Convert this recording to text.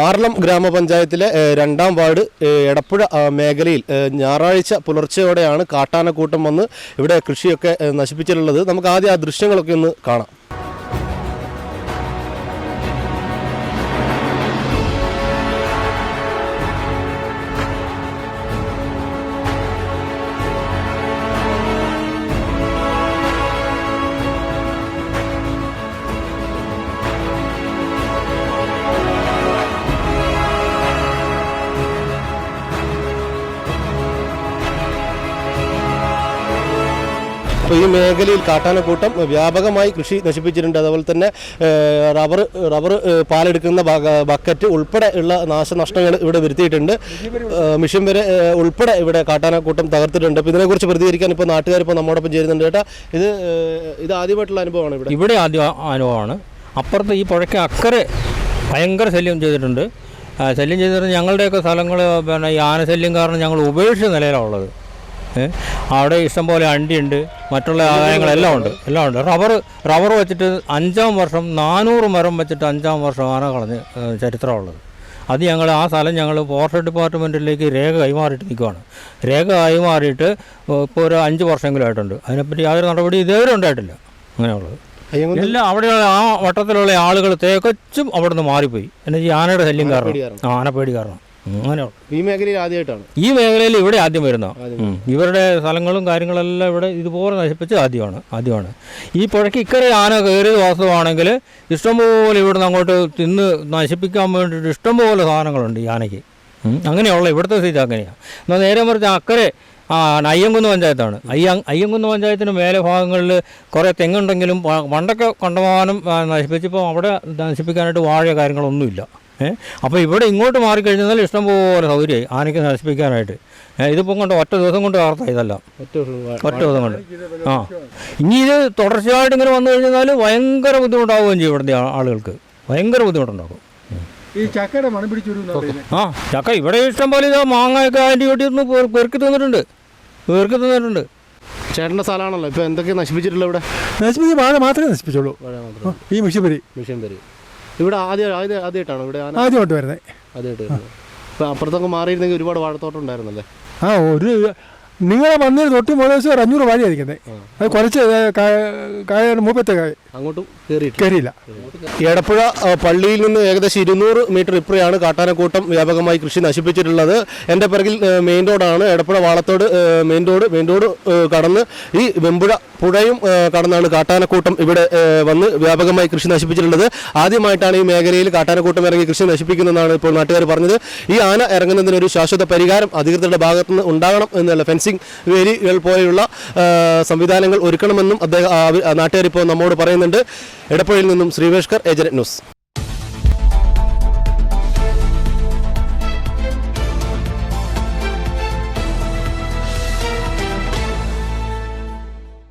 ആർളം ഗ്രാമപഞ്ചായത്തിലെ രണ്ടാം വാർഡ് എടപ്പുഴ മേഖലയിൽ ഞായറാഴ്ച പുലർച്ചെയോടെയാണ് കാട്ടാനക്കൂട്ടം വന്ന് ഇവിടെ കൃഷിയൊക്കെ നശിപ്പിച്ചിട്ടുള്ളത്. നമുക്ക് ആദ്യം ആ ദൃശ്യങ്ങളൊക്കെ ഒന്ന് കാണാം. അപ്പോൾ ഈ മേഖലയിൽ കാട്ടാനക്കൂട്ടം വ്യാപകമായി കൃഷി നശിപ്പിച്ചിട്ടുണ്ട്. അതുപോലെ തന്നെ റബ്ബർ റബ്ബർ പാലെടുക്കുന്ന ബക്കറ്റ് ഉൾപ്പെടെ ഉള്ള നാശനഷ്ടങ്ങൾ ഇവിടെ വരുത്തിയിട്ടുണ്ട്. മിഷൻ വരെ ഉൾപ്പെടെ ഇവിടെ കാട്ടാനക്കൂട്ടം തകർത്തിട്ടുണ്ട്. അപ്പോൾ ഇതിനെക്കുറിച്ച് പ്രതികരിക്കാൻ ഇപ്പോൾ നാട്ടുകാർ ഇപ്പോൾ നമ്മോടൊപ്പം ചേരുന്നുണ്ട് ചേട്ടാ ഇത് ഇത് ആദ്യമായിട്ടുള്ള അനുഭവമാണ് ഇവിടെ. ഇവിടെ ആദ്യ അനുഭവമാണ്. അപ്പുറത്ത് ഈ പുഴയ്ക്ക് അക്കരെ ഭയങ്കര ശല്യം ചെയ്തിട്ടുണ്ട്. ശല്യം ചെയ്തിട്ട് ഞങ്ങളുടെയൊക്കെ സ്ഥലങ്ങൾ പിന്നെ ഈ ആനശല്യം കാരണം ഞങ്ങൾ ഉപേക്ഷിച്ച നിലയിലാണ് ഉള്ളത്. ഏ? അവിടെ ഇഷ്ടംപോലെ അണ്ടിയുണ്ട് മറ്റുള്ള ആദായങ്ങളെല്ലാം ഉണ്ട് എല്ലാം ഉണ്ട്. റബ്ബർ റബ്ബർ വെച്ചിട്ട് അഞ്ചാം വർഷം നാനൂറ് മരം വെച്ചിട്ട് അഞ്ചാം വർഷം ആന കളഞ്ഞ് ചരിത്രമുള്ളത്. അത് ഞങ്ങൾ ആ സ്ഥലം ഞങ്ങൾ ഫോറസ്റ്റ് ഡിപ്പാർട്ട്മെന്റിലേക്ക് രേഖ കൈമാറിയിട്ട് നിൽക്കുകയാണ് രേഖ കൈമാറിയിട്ട് ഇപ്പോൾ ഒരു അഞ്ച് വർഷമെങ്കിലും ആയിട്ടുണ്ട്. അതിനെപ്പറ്റി യാതൊരു നടപടി ഇതേവരെ ഉണ്ടായിട്ടില്ല. അങ്ങനെയുള്ളത്. എല്ലാം അവിടെയുള്ള ആ വട്ടത്തിലുള്ള ആളുകൾ തേക്കച്ചും അവിടെ നിന്ന് മാറിപ്പോയി എന്നുവെച്ചാൽ ആനയുടെ ശല്യം കാരണം. ആനപ്പേടി കാരണം. ഉം, അങ്ങനെയുള്ള ഈ മേഖലയിൽ ആദ്യമായിട്ടാണ്. ഈ മേഖലയിൽ ഇവിടെ ആദ്യം വരുന്ന? ഇവരുടെ സ്ഥലങ്ങളും കാര്യങ്ങളെല്ലാം ഇവിടെ ഇതുപോലെ നശിപ്പിച്ച് ആദ്യമാണ് ആദ്യമാണ്. ഈ പുഴയ്ക്ക് ഇക്കരെ ആന കയറിയത് വാസ്തവമാണെങ്കിൽ ഇഷ്ടംപോലെ ഇവിടുന്ന് അങ്ങോട്ട് തിന്ന് നശിപ്പിക്കാൻ വേണ്ടിയിട്ട് ഇഷ്ടംപോലെ സാധനങ്ങളുണ്ട് ഈ ആനയ്ക്ക്. അങ്ങനെയുള്ള ഇവിടുത്തെ സ്ഥിതി അങ്ങനെയാണ് എന്നാൽ നേരെ മറിച്ച് അക്കരെ ആ അയ്യങ്കുന്ന് പഞ്ചായത്താണ്. അയ്യ അയ്യങ്കുന്ന് പഞ്ചായത്തിന് മേലെ ഭാഗങ്ങളിൽ കുറേ തെങ്ങുണ്ടെങ്കിലും പണ്ടൊക്കെ കണ്ടമാനം നശിപ്പിച്ചപ്പോൾ അവിടെ നശിപ്പിക്കാനായിട്ട് വാഴ കാര്യങ്ങളൊന്നുമില്ല. അപ്പോൾ ഇവിടെ ഇങ്ങോട്ട് മാറിക്കഴിഞ്ഞാൽ ഇഷ്ടംപോലെ സൗകര്യമായി. ആനയ്ക്ക് നശിപ്പിക്കാനായിട്ട്. ഇതിപ്പം കൊണ്ട് ഒറ്റ ദിവസം കൊണ്ട് വാർത്ത ഇതെല്ലാം. ഒറ്റ ദിവസം കൊണ്ട് ആ. ഇനി ഇത് തുടർച്ചയായിട്ട് ഇങ്ങനെ വന്നു കഴിഞ്ഞാൽ ഭയങ്കര ബുദ്ധിമുട്ടാവുകയും ചെയ്യും ഇവിടുത്തെ ആളുകൾക്ക്. ഭയങ്കര ബുദ്ധിമുട്ടുണ്ടാകും. ഈ ചക്കയുടെ മണം പിടിച്ചു ആ ചക്ക ഇവിടെ ഇഷ്ടം പോലെ ഇതാ മാങ്ങയൊക്കെ അതിന്റെ വീട്ടിൽ നിന്ന് പെറുക്കി തന്നിട്ടുണ്ട്. പെറുക്കി തന്നിട്ടുണ്ട്. ചേട്ടന്റെ സ്ഥലമാണല്ലോ. ഇപ്പോൾ എന്തൊക്കെ നശിപ്പിച്ചിട്ടുള്ളത് ഇവിടെ? നശിപ്പിച്ച് വാഴ മാത്രമേ നശിപ്പിച്ചുള്ളൂ. ഈ മാത്രം ഈ മിഷ്യപരി. മിഷൻ പേര് ഇവിടെ ആദ്യം ആദ്യ ആദ്യമായിട്ടാണോ ഇവിടെ ആന? ആദ്യമായിട്ട് വരുന്നത്. ആദ്യമായിട്ട് വരുന്നത്. ഇപ്പം അപ്പുറത്തൊക്കെ മാറിയിരുന്നെങ്കിൽ ഒരുപാട് വാഴത്തോട്ടം ഉണ്ടായിരുന്നല്ലേ? ആ ഒരു നിങ്ങളെ വന്നതിന് തൊട്ട് മുതൽ ദിവസം ഒരു അഞ്ഞൂറ് വാഴയായിരിക്കുന്നത് അത് കുറച്ച് കായ മൂപ്പത്തെ കായ അങ്ങോട്ടും കയറിയില്ല എടപ്പുഴ പള്ളിയിൽ നിന്ന് ഏകദേശം ഇരുന്നൂറ് മീറ്റർ ഇപ്പുറയാണ് കാട്ടാനക്കൂട്ടം വ്യാപകമായി കൃഷി നശിപ്പിച്ചിട്ടുള്ളത്. എന്റെ പിറകിൽ മെയിൻ റോഡാണ്. Edappuzha Valathode main road main road കടന്ന് ഈ വെമ്പുഴ പുഴയും കടന്നാണ് കാട്ടാനക്കൂട്ടം ഇവിടെ വന്ന് വ്യാപകമായി കൃഷി നശിപ്പിച്ചിട്ടുള്ളത്. ആദ്യമായിട്ടാണ് ഈ മേഖലയിൽ കാട്ടാനക്കൂട്ടം ഇറങ്ങി കൃഷി നശിപ്പിക്കുന്നതെന്നാണ് ഇപ്പോൾ നാട്ടുകാർ പറഞ്ഞത്. ഈ ആന ഇറങ്ങുന്നതിനൊരു ശാശ്വത പരിഹാരം അധികൃതരുടെ ഭാഗത്തുനിന്ന് ഉണ്ടാകണം എന്നുള്ള ഫെൻസിംഗ് വേലികൾ പോലെയുള്ള സംവിധാനങ്ങൾ ഒരുക്കണമെന്നും അദ്ദേഹം നാട്ടുകാരിപ്പോൾ നമ്മോട് പറയുന്നുണ്ട്. എടപ്പുഴയിൽ നിന്നും ശ്രീവേഷ്കർ ഏജന്റ് ന്യൂസ്.